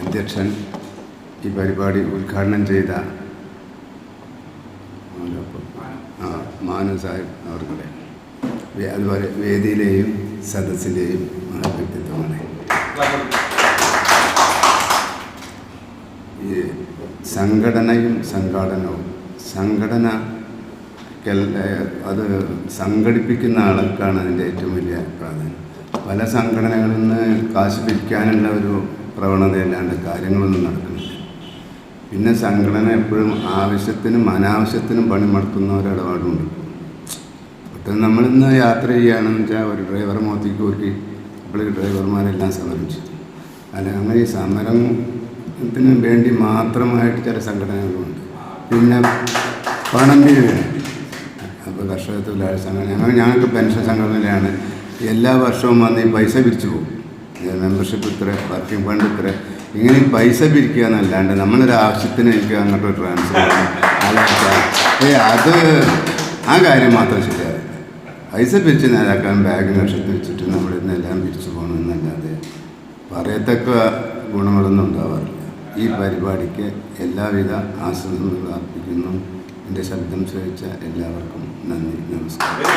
അധ്യക്ഷൻ ഈ പരിപാടി ഉദ്ഘാടനം ചെയ്ത മാനു സാഹിബ് അവർക്കുടെ അതുപോലെ വേദിയിലെയും സദസ്സിലെയും വ്യക്തിത്വമാണ്. ഈ സംഘടനയും സംഘാടനവും സംഘടന അത് സംഘടിപ്പിക്കുന്ന ആൾക്കാണ് അതിന്റെ ഏറ്റവും വലിയ പ്രാധാന്യം. പല സംഘടനകളിൽ നിന്ന് കാശ് പിരിക്കാനുള്ള ഒരു പ്രവണതയല്ലാണ്ട് കാര്യങ്ങളൊന്നും നടക്കുന്നില്ല. പിന്നെ സംഘടന എപ്പോഴും ആവശ്യത്തിനും അനാവശ്യത്തിനും പണി പണിമുടക്കുന്ന ഒരിടപാടുണ്ട്. ഒട്ടും നമ്മളിന്ന് യാത്ര ചെയ്യുകയാണെന്ന് വെച്ചാൽ ഒരു ഡ്രൈവർ മോത്തിക്ക് ഒരുക്കി അപ്പോൾ ഡ്രൈവർമാരെല്ലാം സമരിച്ചു അല്ല അങ്ങനെ ഈ സമരത്തിന് വേണ്ടി മാത്രമായിട്ട് ചില സംഘടനകളുണ്ട്. പിന്നെ പണം പിരിവ് അപ്പോൾ കർഷക തൊഴിലാളി സംഘടന ഞങ്ങൾ ഞങ്ങൾക്ക് പെൻഷൻ സംഘടനയിലാണ്. എല്ലാ വർഷവും വന്ന് ഈ പൈസ പിരിച്ചു പോകും. മെമ്പർഷിപ്പ് ഇത്ര വർക്കിംഗ് ഫണ്ട് ഇത്ര ഇങ്ങനെ പൈസ പിരിക്കുക എന്നല്ലാണ്ട് നമ്മളൊരു ആവശ്യത്തിന് എനിക്ക് അങ്ങോട്ട് ട്രാൻസ്ഫർ ഏ അത് ആ കാര്യം മാത്രം ശരിയാവില്ല. പൈസ പിരിച്ച് നേതാക്കാൻ ബാഗ് ലക്ഷത്തിൽ വെച്ചിട്ട് നിന്ന് എല്ലാം പിരിച്ചു പോകണമെന്നല്ലാതെ പറയത്തക്ക ഗുണങ്ങളൊന്നും ഉണ്ടാവാറില്ല. ഈ പരിപാടിക്ക് എല്ലാവിധ ആശംസകളും അർപ്പിക്കുന്നു. എന്റെ ശബ്ദം ശ്രവിച്ച എല്ലാവർക്കും നന്ദി നമസ്കാരം.